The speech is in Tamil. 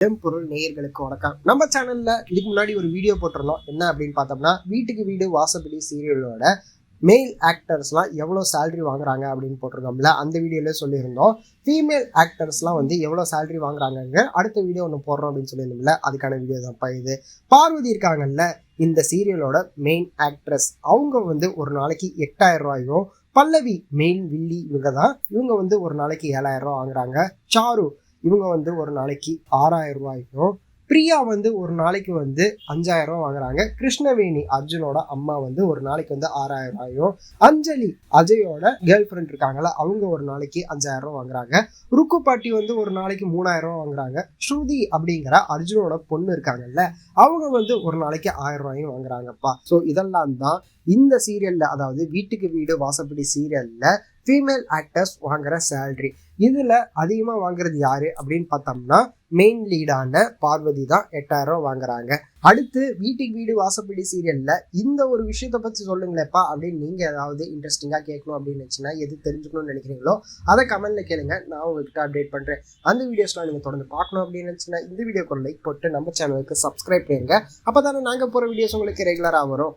பொருள் நேயர்களுக்கு வணக்கம். நம்ம சேனல்ல இதுக்கு முன்னாடி ஒரு வீடியோ போட்டிருந்தோம். என்ன அப்படின்னு பார்த்தோம்னா வீட்டுக்கு வீடு வாசப்படி சீரியலோட மேல் ஆக்டர்ஸ்லாம் எவ்வளோ சேலரி வாங்குறாங்க அப்படின்னு போட்டிருக்கோம்ல அந்த வீடியோல சொல்லியிருந்தோம். ஃபீமேல் ஆக்டர்ஸ்லாம் வந்து எவ்வளோ சேலரி வாங்குறாங்க அடுத்த வீடியோ ஒன்று போடுறோம் அப்படின்னு சொல்லியிருந்தோம்ல அதுக்கான வீடியோ தான்ப்பா இது. பார்வதி இருக்காங்கல்ல இந்த சீரியலோட மெயின் ஆக்ட்ரஸ் அவங்க வந்து ஒரு நாளைக்கு எட்டாயிரம் ரூபாயும் பல்லவி மெயின் வில்லி இவங்க தான் இவங்க வந்து ஒரு நாளைக்கு ஏழாயிரம் ரூபா வாங்குறாங்க. சாரு இவங்க வந்து ஒரு நாளைக்கு ஆறாயிரம் ரூபாய்க்கும் பிரியா வந்து ஒரு நாளைக்கு வந்து அஞ்சாயிரம் ரூபாய் வாங்குறாங்க. கிருஷ்ணவேணி அர்ஜுனோட அம்மா வந்து ஒரு நாளைக்கு வந்து ஆறாயிரம் ரூபாயும் அஞ்சலி அஜயோட கேர்ள் ஃப்ரெண்ட் இருக்காங்கல்ல அவங்க ஒரு நாளைக்கு அஞ்சாயிரம் ரூபாய் வாங்குறாங்க. ருக்கு பாட்டி வந்து ஒரு நாளைக்கு மூணாயிரம் ரூபாய் வாங்குறாங்க. ஸ்ருதி அப்படிங்கிற அர்ஜுனோட பொண்ணு இருக்காங்கல்ல அவங்க வந்து ஒரு நாளைக்கு ஆயிரம் ரூபாயும் வாங்குறாங்கப்பா. ஸோ இதெல்லாம் தான் இந்த சீரியல்ல அதாவது வீட்டுக்கு வீடு வாசப்படி சீரியல்ல ஃபீமேல் ஆக்டர்ஸ் வாங்குற சேல்ரி இதில் அதிகமாக வாங்குறது யாரு அப்படின்னு பார்த்தோம்னா மெயின் லீடான பார்வதி தான் எட்டாயிரம் வாங்குறாங்க. அடுத்து வீட்டுக்கு வீடு வாசப்படி சீரியல்ல இந்த ஒரு விஷயத்த பத்தி சொல்லுங்களேப்பா அப்படின்னு நீங்க ஏதாவது இன்ட்ரெஸ்டிங்காக கேட்கணும் அப்படின்னு நினைச்சுன்னா எது தெரிஞ்சுக்கணும்னு நினைக்கிறீங்களோ அதை கமெண்ட்ல கேளுங்க. நான் உங்ககிட்ட அப்டேட் பண்றேன். அந்த வீடியோஸ்லாம் நீங்க தொடர்ந்து பார்க்கணும் அப்படின்னு நினைச்சுன்னா இந்த வீடியோக்கு லைக் போட்டு நம்ம சேனலுக்கு சப்ஸ்கிரைப் பண்ணுங்க அப்பதானே நாங்கள் போகிற வீடியோஸ் உங்களுக்கு ரெகுலராக வரும்.